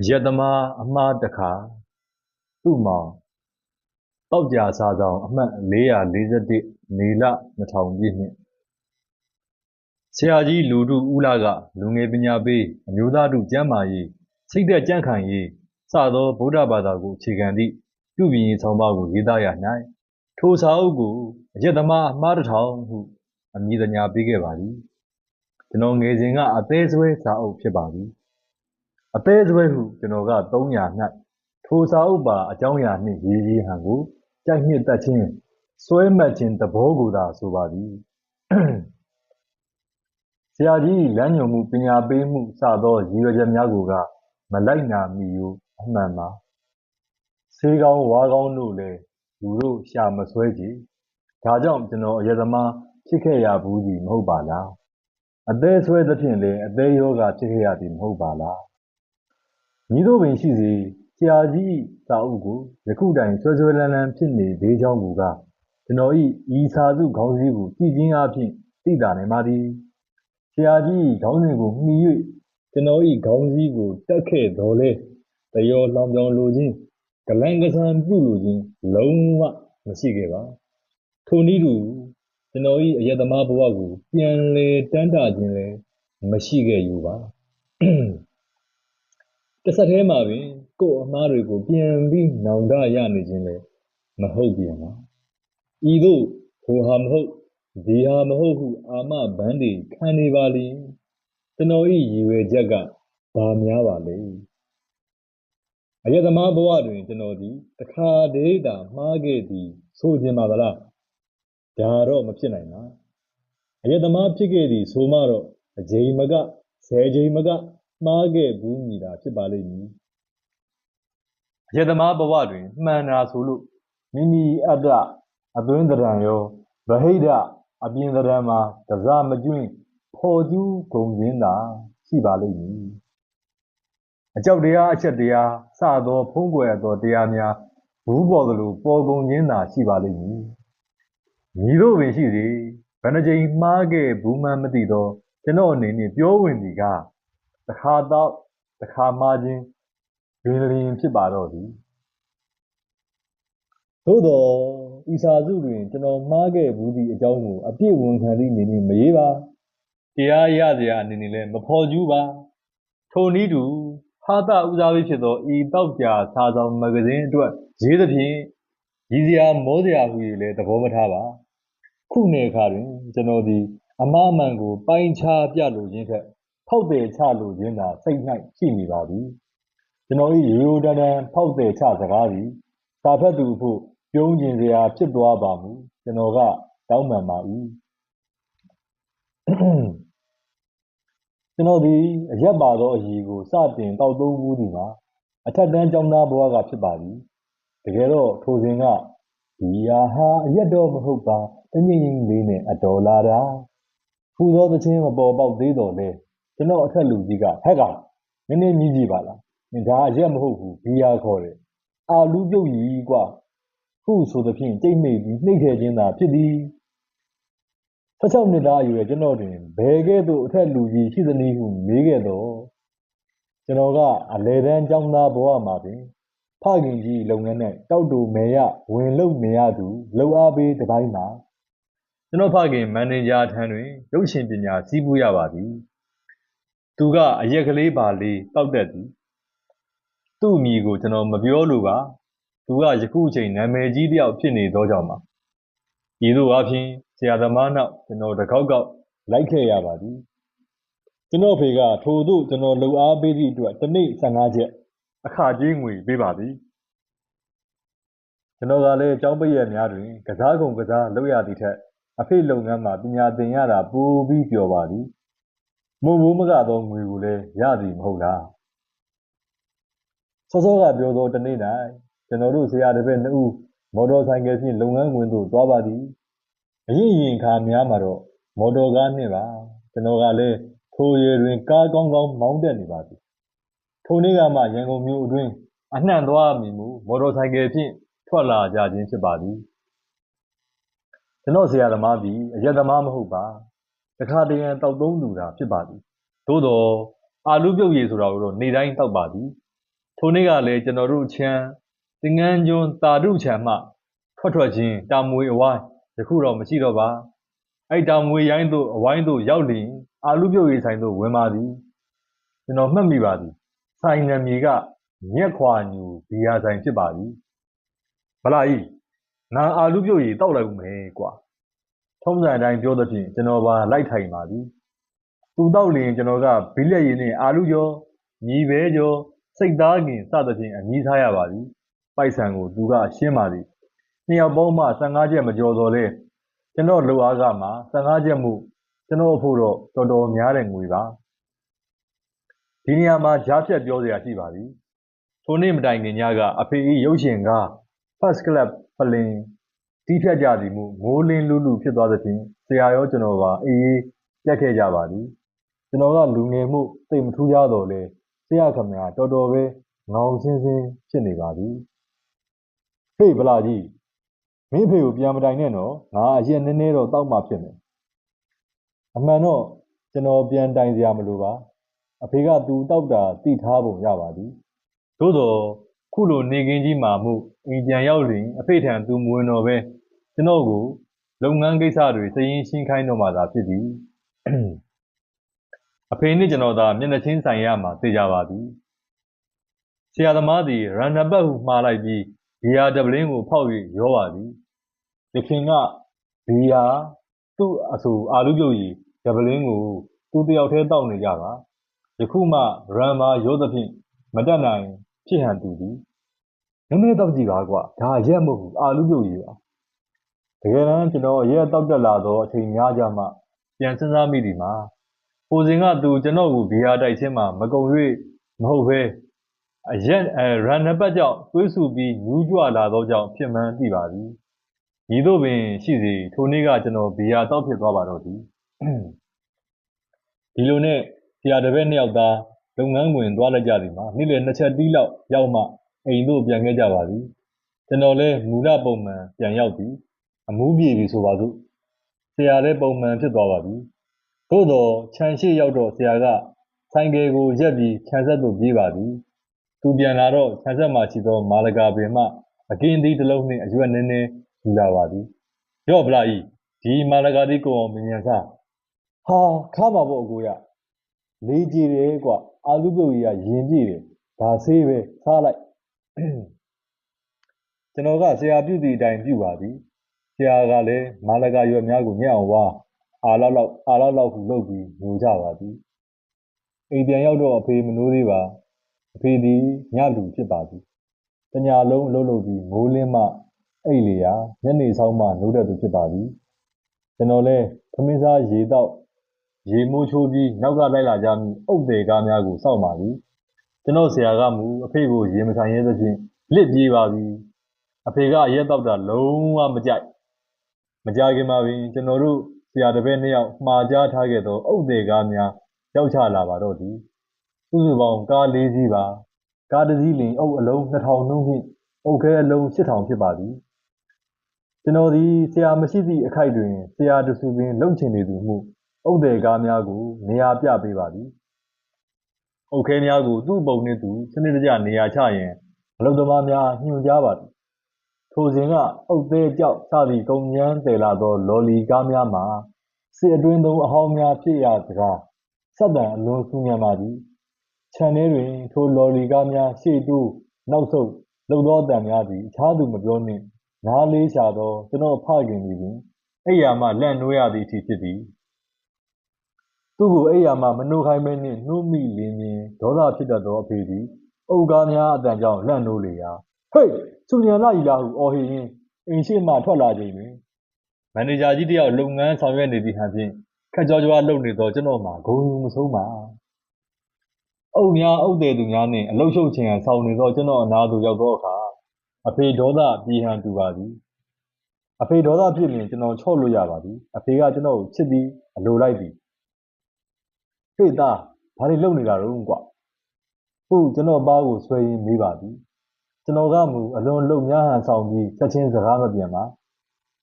အရက်သမားအမှားတစ်ခါသူ့မောင်တောက်ကြစာဆောင်အမှတ်441နေလ2000ပြည့်နှစ်ဆရာကြီးလူထုဦးလာကလူငယ်ပညာပေးအမျိုးသားထုကျမ်းမာရေးစိတ်သက်ကြံ့ခိုင်ရေးစသောဗုဒ္ဓဘာသာကိုအခြေခံသည့်ပြုပြင်ရေးဆောင်ပါကိုရေးသားရ၌ထိုစာအုပ်ကိုအရက်သမားအမှားတစ်ထောင်ဟုအမည်သညာပေးခဲ့ပါသည်ကျွန်တော်ငယ်စဉ်ကအသေးဆွဲစာအုပ်ဖြစ်ပါသည် အသေးဆွဲဟုကျွန်တော်က300၌ထိုစာအုပ်ပါအကြောင်းအရာနှင့်ရေးရေးဟန်ကိုကြိုက်နှစ်သက်ခြင်းစွဲမှတ်ခြင်းသဘောကိုသာဆိုပါသည်ဆရာကြီးလမ်းညွှန်မှုပညာပေးမှုစသောရည်ရွယ်ချက်များကိုကမလိုက်နာမိယိုအမှန်ပါဆေးကောင်းဝါကောင်းတို့လည်းလူတို့ရှာမဆွဲကြည်ဒါကြောင့်ကျွန်တော်အယသမားဖြစ်ခဲ့ရဘူးကြီးမဟုတ်ပါလားအသေးဆွဲသဖြင့်လည်းအသေးယောဂဖြစ်ခဲ့ရသည်မဟုတ်ပါလား ညီတို့ပင်ရှိစေဆရာကြီးစာအုပ်ကိုယခုတိုင်ဆွဲဆွဲလန်းလန်းဖြစ်နေသေးကြောင်းမူကားကျွန်တော်ဤဤစာစုခေါင်းစည်းကိုကြည်ချင်းအဖြစ်သိတာနိုင်ပါသည်ဆရာကြီးခေါင်းစဉ်ကိုမှီ၍ကျွန်တော်ဤခေါင်းစည်းကိုတက်ခဲ့တော်လဲတယောလောင်ပြောင်လိုခြင်းကလန်ကဆန်ပြုလိုခြင်းလုံးဝမရှိခဲ့ပါထိုနည်းတူကျွန်တော်ဤအယက်သမားဘဝကိုပြန်လေတန်းတာခြင်းလည်းမရှိခဲ့ယူပါ တစ်ဆက်တည်းမှာပင်ကို့အမားတွေကိုပြန်ပြီးနောင်တရနေခြင်းလည်းမဟုတ်ပြန်ပါဤသို့ဟိုဟာမဟုတ်ဒီဟာမဟုတ်ဟုအာမဘန်းတွေခံနေပါလိကျွန်တော်ဤရည်ရွယ်ချက်ကဘာများပါလဲအယက်သမားဘဝတွင်ကျွန်တော်ဒီတခါတည်းတာမှားခဲ့သည်ဆိုခြင်းပါသလားဒါတော့မဖြစ်နိုင်ပါအယက်သမားဖြစ်ခဲ့သည်ဆိုမှတော့အချိန်မကဆယ်ချိန်မက မှားခဲ့ဘူးမိတာဖြစ်ပါလိမ့်မည်အယက်သမားဘဝတွင်မှန်တာဆိုလို့မိမိအတ္တအသွင်းတရံရောဗဟိတအပြင်တရံမှာတစားမကျွင်းဖော်ကျူးကုန်ခြင်းသာရှိပါလိမ့်မည်အကြောက်တရားအချက်တရားစသောဖုံးကွယ်သောတရားများဘူးပေါ်သလိုပေါ်ကုန်ခြင်းသာရှိပါလိမ့်မည်ညီတို့ပင်ရှိသည်ဘယ်နှကြိမ်မှားခဲ့ဘူးမှန်းမသိသောကျွန်တော်အနေနဲ့ပြောဝင်သည်က တခါတော့တခါမှားခြင်းဘင်လျင်ဖြစ်ပါတော့သည်သို့တော့ဤစာစုတွင်ကျွန်တော်မှားခဲ့ဘူးသည့်အကြောင်းကိုအပြည့်ဝန်ခံသည့်အနေနဲ့မရေးပါတရားရစရာအနေနဲ့လည်းမဖော်ကျူးပါထိုနည်းတူဟာတာဦးစားပေးဖြစ်သောဤတောက်ကြာစာဆောင်မဂ္ဂဇင်းအတွက်ရေးသဖြင့်ရည်စရာမောစရာဟူ၍လည်းသဘောမထားပါခုနေအခါတွင်ကျွန်တော်သည်အမှားမှန်ကိုပိုင်းခြားပြလိုခြင်းထက် ဖောက်တယ်ချလိုခြင်းသာ စိတ်၌ရှိနေပါသည်ကျွန်တော်၏ရိုးရိုးတန်းတန်းဖောက်တယ်ချစကားသည်စာဖတ်သူအဖို့ပြုံးကျင်စရာဖြစ်သွားပါမူကျွန်တော်ကတောင်းပန်ပါ၏ကျွန်တော်ဒီအရက်ပါသောအည်ကိုစတင်တောက်သုံးမှုဒီမှာအထက်တန်းကျောင်းသားဘဝကဖြစ်ပါသည်တကယ်တော့ထိုစဉ်ကဒီယာဟာအရက်တော့မဟုတ်ပါတငိမ့်ငိမ့်လေးနဲ့အတော်လာတာဖူသောသချင်းမပေါ်ပေါက်သေးတော်လဲ ကျွန်တော်အထက်လူကြီးကဟက်ကနည်းနည်းမြည်ကြည့်ပါလားဒါအရက်မဟုတ်ဘူးဘီယာခေါ်တယ်အာလူပြုတ်ကြီးကွာခုဆိုသဖြင့်တိတ်မိတ်ပြီးနှိမ့်ခဲခြင်းသာဖြစ်သည်16နှစ်သားအရွယ်ကျွန်တော်တွင်ဘယ်ကဲ့သို့အထက်လူကြီးရှိသနည်းဟုမေးခဲ့တော့ကျွန်တော်ကအလေတန်းចောင်းသားဘဝမှာပင်ဖခင်ကြီးလုပ်ငန်းနဲ့တောက်တူမေရဝင်လုံမရသူလုံအားပေးတစ်ပိုင်းမှာကျွန်တော်ဖခင်မန်နေဂျာထံတွင်ရုပ်ရှင်ပညာစီးပူးရပါသည် သူကအရက်ကလေးပါလေးတောက်တတ်သည်သူ့အမိကိုကျွန်တော်မပြောလို့ပါသူကယခုချိန်နာမည်ကြီးတယောက်ဖြစ်နေသောကြောင့်ပါဤသို့အဖြစ်ဆရာသမားနောက်ကျွန်တော်တကောက်ကောက်လိုက်ခဲ့ရပါသည်ကျွန်တော်ဖေကထို့သို့ကျွန်တော်လှူအားပေးသည့်အတွက်တစ်နေ့15ချက်အခကြေးငွေပေးပါသည်ကျွန်တော်ကလည်းကျောင်းပိရက်များတွင်ကစားကုန်ကစားလုပ်ရသည့်ထက်အဖေလုပ်ငန်းမှာပညာသင်ရတာပိုပြီးပျော်ပါသည် မုံမိုးမကသောငွေကိုလည်းရသည်မဟုတ်လားစောစောကပြောသောတနေ့၌ကျွန်တော်တို့ဆရာတစ်ပည့်နှစ်ဦးမော်တော်ဆိုင်ကယ်ဖြင့်လုပ်ငန်းဝင်သို့သွားပါသည်အရင်ရင်ခါများမှာတော့မော်တော်ကားနှင့်ပါကျွန်တော်ကလည်းထိုရည်တွင်ကားကောင်းကောင်းမောင်းတက်နေပါသည်ထိုနေ့ကမှရန်ကုန်မြို့အတွင်းအနှံ့သွားမိမှုမော်တော်ဆိုင်ကယ်ဖြင့်ထွက်လာကြခြင်းဖြစ်ပါသည်ကျွန်တော်ဆရာသမားသည်အယက်သမားမဟုတ်ပါ တခါတရံတောက်သုံးသူသာဖြစ်ပါသည်သို့တော့အာလူပြုတ်ရည်ဆိုတာကိုတော့နေတိုင်းတောက်ပါသည်ထိုနေ့ကလည်းကျွန်တော်တို့ချမ်းသင်္ကန်းကျွန်းတာတုချံမှထွက်ထွက်ချင်းတာမွေအဝိုင်းယခုတော့မရှိတော့ပါအဲ့တာမွေရိုင်းတို့အဝိုင်းတို့ရောက်လျင်အာလူပြုတ်ရေးဆိုင်တို့ဝင်ပါသည်ကျွန်တော်မှတ်မိပါသည်ဆိုင်နမီကမြက်ခွာညူဘီယာဆိုင်ဖြစ်ပါသည်ဗလာကြီးငါအာလူပြုတ်ရေးတောက်လိုက်ဦးမယ်ကွာ ထုံးစံအတိုင်းပြောသဖြင့်ကျွန်တော်ပါလိုက်ထိုင်ပါသည်သူတောက်လျင်ကျွန်တော်ကဘီလက်ရည်နဲ့အာလူကျော်ညီပဲကျော်စိတ်သားခင်စသဖြင့်အညီးထားရပါသည်ပိုက်ဆံကိုသူကရှင်းပါသည်နှစ်ယောက်ပေါင်းမှ15ချက်မကျော်စော်လဲကျွန်တော်လိုအားကမှ15ချက်မှုကျွန်တော်အဖို့တော့တော်တော်များတဲ့ငွေပါဒီနေရာမှာကြားဖြတ်ပြောစရာရှိပါသည်ထိုနေ့မတိုင်ခင်ညကအဖေဤရုပ်ရှင်က First Club ပလင် တီးဖြတ်ကြသည်မူမိုးလင်းလူလူဖြစ်သွားသဖြင့်ဆရာရောကျွန်တော်ပါအေးအေးပြတ်ခဲ့ကြပါသည်ကျွန်တော်ကလူငယ်မှုသိမထူးကြတော့လဲဆရာခမရတော်တော်ပဲငောင်စင်းစင်းဖြစ်နေပါသည်ဟေးဗလာကြီးမင်းဖေကိုပြန်မတိုင်နဲ့နော်ငါအရင်နည်းနည်းတော့တောက်မှဖြစ်မယ်အမှန်တော့ကျွန်တော်ပြန်တိုင်စရာမလိုပါအဖေကသူတောက်တာတိထားပုံရပါသည်သို့တော့ခုလိုနေကင်းကြီးမှာမှုအိမ်ပြန်ရောက်ရင်အဖေထံသူမဝင်တော့ပဲ ကျွန်တော်ကိုလုပ်ငန်းကိစ္စတွေစရင်ရှင်းခိုင်းတော့မှသာဖြစ်သည်အဖေနဲ့ကျွန်တော်သာမျက်နှာချင်းဆိုင်ရမှာသိကြပါသည်ဆရာသမားသည်ရန်နဘတ်ဟုမှားလိုက်ပြီးဘီယာဒပလင်းကိုဖောက်၍ရောပါသည်ရခင်ကဘီယာသူ့အဆူအာလူပြုတ်ကြီးဒပလင်းကိုသူတယောက်တည်းတောက်နေကြပါယခုမှရန်မာရောသဖြင့်မတက်နိုင်ဖြစ်ဟန်တူသည်နည်းနည်းတော့ကြည့်ပါကွာဒါရက်မဟုတ်ဘူးအာလူပြုတ်ကြီးပါ တကယ်တမ်းကျွန်တော်ရက်တောက်တက်လာတော့အချိန်များကြမှပြန်စဉ်းစားမိသည်မှာကိုစင်ကသူကျွန်တော်ကိုဘီယာတိုက်ချင်းမှာမကုံ၍မဟုတ်ပဲအရက်အဲရန်နပတ်ကြောင့်သွေးဆူပြီးညူးကြွလာသောကြောင့်ဖြစ်မှန်းသိပါသည်ညီတို့ပင်ရှိစေထိုနေ့ကကျွန်တော်ဘီယာတောက်ဖြစ်သွားပါတော့သည်ဒီလိုနဲ့ဆရာတပည့်နှစ်ယောက်သားလုပ်ငန်းဝင်သွားလိုက်ကြသည်မှာနေ့လယ်နှစ်ချက်တီးလောက်ရောက်မှအိမ်သို့ပြန်ခဲ့ကြပါသည်ကျွန်တော်လည်းမူလပုံမှန်ပြန်ရောက်သည် အမူးပြေပြီဆိုပါစို့ဆရာလည်းပုံမှန်ဖြစ်သွားပါပြီသို့တော့ခြံရှိရောက်တော့ဆရာကဆိုင်ကယ်ကိုရက်ပြီးခြံဆက်သို့ပြေးပါသည်သူပြန်လာတော့ခြံဆက်မှရှိသောမာလကာပင်မှအကင်းသီးတစ်လုံးနှင့်အရွက်နည်းနည်းယူလာပါသည်ရော့ဗလာကြီးဒီမာလကာသီးကိုအောင်မြင်မြန်စားဟာခါမှာပေါ့အကိုရလေးကြည့်တယ်ကွာအာလူပုတ်ကြီးကရင်ပြည့်တယ်ဒါဆေးပဲစားလိုက်ကျွန်တော်ကဆရာပြုသည့်အတိုင်းပြုပါသည် ဆရာကလည်းမာလကာရွက်များကိုညံ့အောင်ဝါအာလောက်လောက်အာလောက်လောက်ဟုလုပ်ပြီးငိုကြပါသည်အိမ်ပြန်ရောက်တော့အဖေမနိုးသေးပါအဖေသည်ညလူဖြစ်ပါသည်တညာလုံးအလုပ်လုပ်ပြီးမိုးလင်းမှအိတ်လေရာညနေဆောင်မှနိုးတတ်သူဖြစ်ပါသည်ကျွန်တော်လဲသမင်းစားရေတော့ရေမိုးချိုးပြီးနောက်ကလိုက်လာကြမိအုတ်တယ်ကားများကိုစောင့်ပါသည်ကျွန်တော်ဆရာကမူအဖေကိုရေမဆိုင်ရဲသဖြင့်လစ်ပြေးပါပြီအဖေကအရက်တော့တာလုံးဝမကြိုက် မကြခင်မှာပင်ကျွန်တော်တို့ဆရာတပည့်နှစ်ယောက်မှာကြားထားခဲ့သောအုတ်တယ်ကားများရောက်ချလာပါတော့သည်စုစုပေါင်းကား၄စီးပါကားတစ်စီးလင်အုတ်အလုံး2000နှုန်းဖြင့်အုတ်ခဲအလုံး8000ဖြစ်ပါသည်ကျွန်တော်သည်ဆရာမရှိသည့်အခိုက်တွင်ဆရာတဆူပင်လုံချင်နေသူမှုအုတ်တယ်ကားများကိုနေရာပြပေးပါသည်အုတ်ခဲများကိုသူ့ပုံနှင့်သူစနစ်တကျနေရာချရန်အလုပ်သမားများညွှန်ကြားပါသည် ထိုစဉ်က အုတ်သေးကြောက်စသည့် ကုံညမ်းတယ်လာသော လော်လီကားများမှာ စစ်အတွင်းသုံး အဟောင်းများ ဖြစ်ရစကားဆက်တန်အလွန်စူညံပါသည် ခြံထဲတွင် ထိုလော်လီကားများ ရှေ့တိုးနောက်ဆုတ်လှုပ်သောအတန်များသည် အခြားသူမပြောနှင့် နားလေးရှာသော ကျွန်တော်ဖခင်သည်ပင် အိယာမှ လန့်နှိုးရသည့်အထိဖြစ်သည် သူ့ကို အိယာမှ မနှိုးခိုင်းမဲနှင့်နှိုးမိလင်းမြင် ဒေါသဖြစ်တတ်သော အဖေသည် အုပ်ကားများအတန်ကြောင့် လန့်နှိုးလေရာ ဟေးစူညံလာကြီးလားဟုအော်ဟစ်ရင်းအိမ်ရှိမှထွက်လာချိန်တွင်မန်နေဂျာကြီးတယောက်လုပ်ငန်းဆောင်ရွက်နေသည့်ဟန်ဖြင့်ခက်ကြောကြွားလုပ်နေသောကျွန်တော်မှာဂုံယူမဆုံးပါအုပ်များအုပ်တယ်သူများနှင့်အလုရှုပ်ခြင်းဟန်ဆောင်နေသောကျွန်တော်အနာသူရောက်သောအခါအဖေဒေါသပြည်ဟန်တူပါသည်အဖေဒေါသဖြစ်ရင်ကျွန်တော်ချော့လို့ရပါသည်အဖေကကျွန်တော်ကိုချစ်ပြီးအလိုလိုက်သည်ဟေ့သားဘာတွေလုပ်နေတာတော့ကွာဟုတ်ကျွန်တော်ပါကိုဆွဲရင်းမေးပါသည် ကျွန်တော်ကမူအလွန်လုံများဟန်ဆောင်ပြီးချက်ချင်းစကားမပြန်ပါ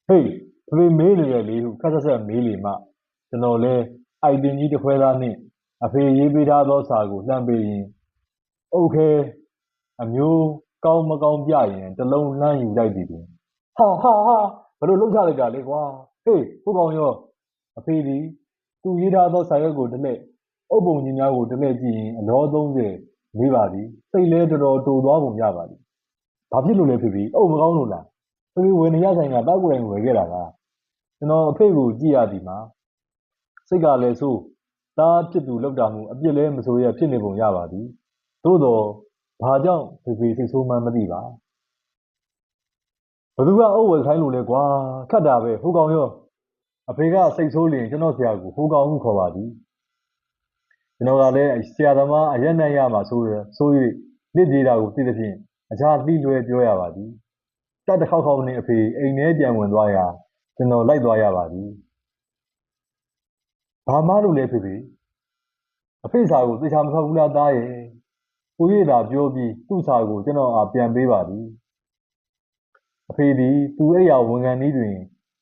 ဟေးဖေမေးနေရလေဟုခက်ဆက်ဆက်မေးလေမှကျွန်တော်လဲအိုက်တင်ကြီးတစ်ခွဲသားနှင့်အဖေရေးပေးထားသောစာကိုလှမ်းပေးရင်โอเค အမျိုးကောင်းမကောင်းပြရင်တစ်လုံးလှမ်းယူလိုက်သည်တွင်ဟာဟာဟာဘယ်လိုလုပ်ချလိုက်တာလဲကွာဟေးဘုကောင်ရောအဖေဒီသူရေးထားသောစာရွက်ကိုတစ်လှည့်အုပ်ပုံကြီးများကိုတစ်လှည့်ကြည့်ရင်အလော30လေးပါသည်စိတ်လဲတော်တော်တူသွားပုံရပါသည် ဘာဖြစ်လို့လဲဖေဖေအုပ်မကောင်းလို့လားဖေဖေဝယ်နေရဆိုင်ကတောက်ကိုယ်တိုင်ဝယ်ခဲ့တာလားကျွန်တော်အဖေကိုကြည့်ရသည်မှာစိတ်ကလည်းဆိုးသားဖြစ်သူလောက်တာမှုအပြစ်လဲမဆိုရဖြစ်နေပုံရပါသည်သို့တော့ဘာကြောင့်ဖေဖေစိတ်ဆိုးမှန်းမသိပါဘသူကအုပ်ဝယ်ခိုင်းလို့လဲကွာခတ်တာပဲဟိုကောင်ရောအဖေကစိတ်ဆိုးလျင်ကျွန်တော်ဆရာကိုဟိုကောင်ဟုခေါ်ပါသည်ကျွန်တော်ကလည်းဆရာသမားအရက်နဲ့ရမှာဆိုရဆို၍လက်ပြေတာကိုသိသဖြင့် အခြားသိလွဲပြောရပါသည်တတ်တစ်ခေါက်ခေါက်နဲ့အဖေအိမ်ထဲပြန်ဝင်သွားရာကျွန်တော်လိုက်သွားရပါသည်ဘာမှလို့လဲဖေဖေအဖေစာကိုသေချာမဖတ်ဘူးလားသားရဲ့ကိုရတာပြောပြီးသူ့စာကိုကျွန်တော်အားပြန်ပေးပါသည်အဖေသည်သူ့အိယာဝန်ခံနည်းတွင်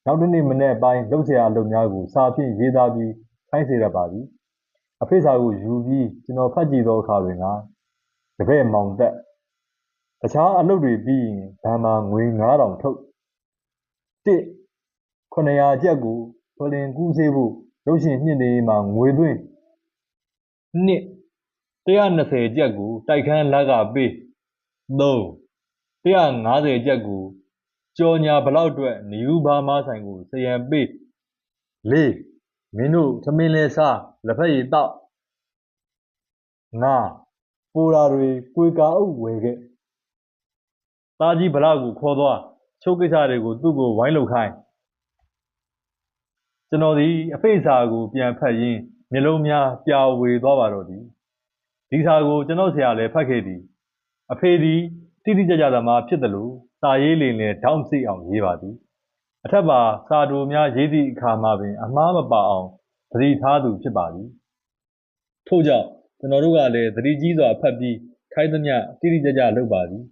နောက်တစ်နေ့မနေ့ပိုင်းလှုပ်ရှားအလုပ်များကိုစာဖြင့်ရေးသားပြီးခိုင်းစေရပါသည်အဖေစာကိုယူပြီးကျွန်တော်ဖတ်ကြည့်သောအခါတွင်ကတပည့်မောင်သက် တခြားအလုပ်တွေပြီးရင်ဗန်မာငွေ9000ထုတ်တစ်900ကျပ်ကိုဖလင်ကူးစေးဖို့ရုပ်ရှင်မြင့်နေမှာငွေသွင်းနှစ်120ကျပ်ကိုတိုက်ခန်းလက်ကပေး3 150ကျပ်ကိုကြော်ညာဘလောက်အတွက်နယူးဘာမားဆိုင်ကိုစရံပေး၄မင်းတို့သမင်းလဲစားလက်ဖက်ရည်တောက်၅ပိုရာတွေကိုယ်ကာအုပ်ဝယ်ခဲ့ သားကြီးဗလောက်ကိုခေါ်သွားချုပ်ကိစ္စတွေကိုသူ့ကိုဝိုင်းလုပ်ခိုင်းကျွန်တော်ဒီအဖေစာကိုပြန်ဖတ်ရင်းမျိုးလုံးများပြာဝေသွားပါတော့သည်ဒီစာကိုကျွန်တော်ဆရာလည်းဖတ်ခဲ့သည်အဖေသည်တိတိကျကျသမားဖြစ်တယ်လို့စာရေးလင်လည်းထောင်းစိအောင်ရေးပါသည်အထက်ပါစာတူများရေးသည့်အခါမှာပင်အမှားမပါအောင်သတိထားသူဖြစ်ပါသည်ထို့ကြောင့်ကျွန်တော်တို့ကလည်းသတိကြီးစွာဖတ်ပြီးခိုင်းသမျှတိတိကျကျလုပ်ပါသည်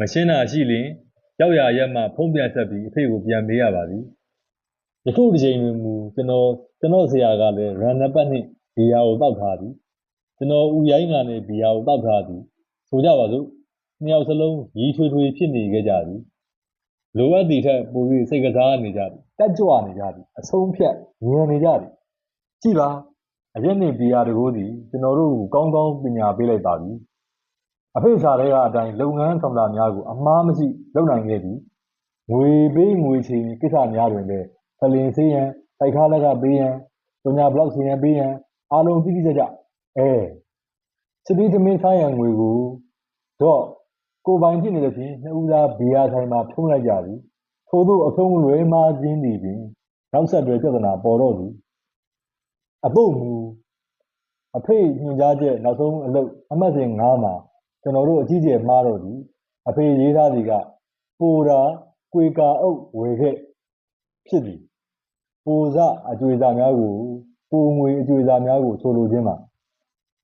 မရှင်းတာရှိလျင်ရောက်ရရက်မှဖုံးပြန်ဆက်ပြီးအဖေကိုပြန်မေးရပါသည်ယခုတစ်ချိန်တွင်မူကျွန်တော်ကျွန်တော်ဆရာကလည်းရန်နပတ်နှင့်ဘီယာကိုတောက်ထားသည်ကျွန်တော်ဦးရိုင်းကလည်းဘီယာကိုတောက်ထားသည်ဆိုကြပါစို့နှစ်ယောက်စလုံးရီထွေထွေဖြစ်နေခဲ့ကြသည်လိုအပ်သည့်ထက်ပို၍စိတ်ကစားနေကြသည်တက်ကြွနေကြသည်အဆုံးဖြတ်ဉာဏ်နေကြသည်ကြည့်ပါအရက်နှင့်ဘီယာတကိုးသည်ကျွန်တော်တို့ကိုကောင်းကောင်းပညာပေးလိုက်ပါပြီ အဖေစာတွေကအတိုင်းလုပ်ငန်းဆောင်တာများကိုအမှားမရှိလုပ်နိုင်ခဲ့သည်ငွေပေးငွေချေကိစ္စများတွင်လည်းဖလင်စေးရန်တိုက်ခါလက်ကပေးရန်ပညာဘလောက်စီရန်ပေးရန်အားလုံးတိတိကျကျအဲစစ်တီးသမင်းစားရန်ငွေကိုတော့ကိုပိုင်ဖြစ်နေတဲ့ဖြင့်နှစ်ဦးသားဘီယာဆိုင်မှာဖုံးလိုက်ကြသည်ထို့သောအဖုံးလွဲမားခြင်းသည်ပင်နောက်ဆက်တွဲပြဿနာပေါ်တော့သည်အဖို့မူအဖေညွှန်ကြားချက်နောက်ဆုံးအလုပ်အမှတ်စဉ်9မှာ ကျွန်တော်တို့အကြီးကျယ်မှားတော့သည်အဖေရေးထားသည်ကပိုတာကွေကာအုပ်ဝေခဲ့ဖြစ်သည်ပိုစအကျွေစာများကိုပိုငွေအကျွေစာများကိုဆိုလိုခြင်းမှာ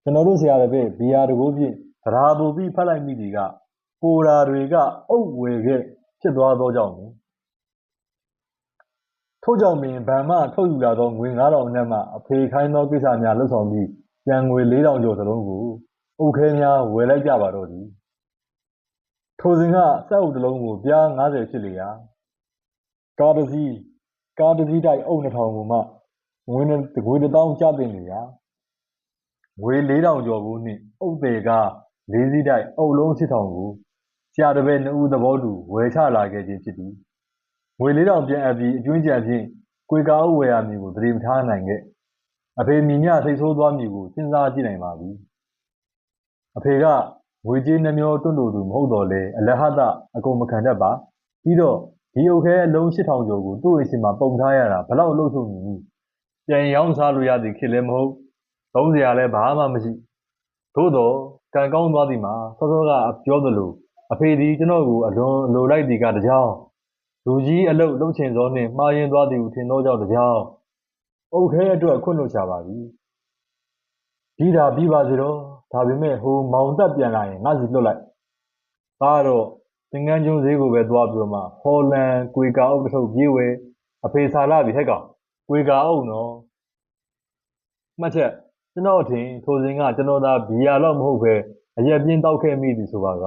ကျွန်တော်တို့ဆရာတပည့်ဘီယာတကိုးဖြင့်သရာပူပြီးဖတ်လိုက်မိသည်ကပိုရာတွေကအုပ်ဝေခဲ့ဖြစ်သွားသောကြောင့်ပင်ထို့ကြောင့်ပင်ဗန်မှထုတ်ယူလာသောငွေ9000အနက်မှအဖေခိုင်းသောကိစ္စများလှုပ်ဆောင်ပြီးပြန်ငွေ4000ကျော်စလုံးကို အုပ်ခဲများဝယ်လိုက်ကြပါတော့သည်ထိုစဉ်ကစက်အုပ်တစ်လုံးကိုပြား90ဖြစ်လေရာကားတစ်စီးကားတစ်စီးတိုက်အုပ်2000ကိုမှငွေနဲ့ငွေ1000ကျတင်လေရာငွေ4000ကျော်ကိုနှင့်အုပ်တယ်ကလေးစီးတိုက်အုပ်လုံး8000ကိုဆရာတပည့်နှစ်ဦးသဘောတူဝယ်ချလာခဲ့ခြင်းဖြစ်သည်ငွေ4000ပြန်အပ်ပြီးအကျွင်းကြံဖြင့်ကွေကာအုပ်ဝယ်ရမည်ကိုသတိမထားနိုင်ခဲ့အဖေမြင်ညစိတ်ဆိုးသွားမည်ကိုစဉ်းစားကြည့်နိုင်ပါပြီ အဖေကငွေကြေးနှမျောတွန့်တိုသူမဟုတ်တော့လေအလဟတအကုန်မခံတတ်ပါပြီးတော့ဒီအုပ်ခဲအလုံး8000ကျော်ကိုသူ့အိမ်ရှိမှာပုံထားရတာဘလောက်လှုပ်ဆုံးနေပြန်ရောင်းစားလို့ရသည်ခေလည်းမဟုတ်သုံးစရာလည်းဘာမှမရှိသို့တော့ကံကောင်းသွားသည်မှာစောစောကပြောသလိုအဖေသည်ကျွန်တော်ကိုအလွန်လိုလိုက်သည်ကတကြောင်လူကြီးအလုတ်လုံချင်စောနှင့်မှားရင်သွားသည်ဟုထင်သောကြောင့်တကြောင်အုတ်ခဲအတွက်ခွင့်လွှတ်ချပါပြီပြီးတာပြီးပါစေတော့ ဒါပေမဲ့ဟိုမောင်တက်ပြန်လာရင်ငါစီလွတ်လိုက်ဒါတော့သင်္ကန်းကျုံဈေးကိုပဲသွားပြီးတော့မှဟော်လန်ကွေကာအုပ်တစ်ထုပ်ပြေးဝဲအဖေစာလာပြီဟဲ့ကောင်ကွေကာအုပ်နော်မှတ်ချက်ကျွန်တော်အထင်ထိုစဉ်ကကျွန်တော်သာဘီယာတော့မဟုတ်ပဲအရက်ပြင်းတောက်ခဲ့မိသည်ဆိုပါက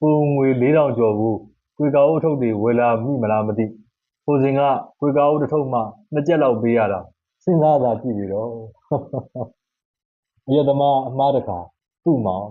ပုံငွေ4000ကျော်ဘူးကွေကာအုပ်ထုတ်တွေဝယ်လာမိမလားမသိထိုစဉ်ကကွေကာအုပ်တစ်ထုပ်မှနှစ်ကျက်လောက်ပေးရတာစဉ်းစားသာကြည့်ပြီးတော့အယက်သမားအမှားတခါ သူ့မောင်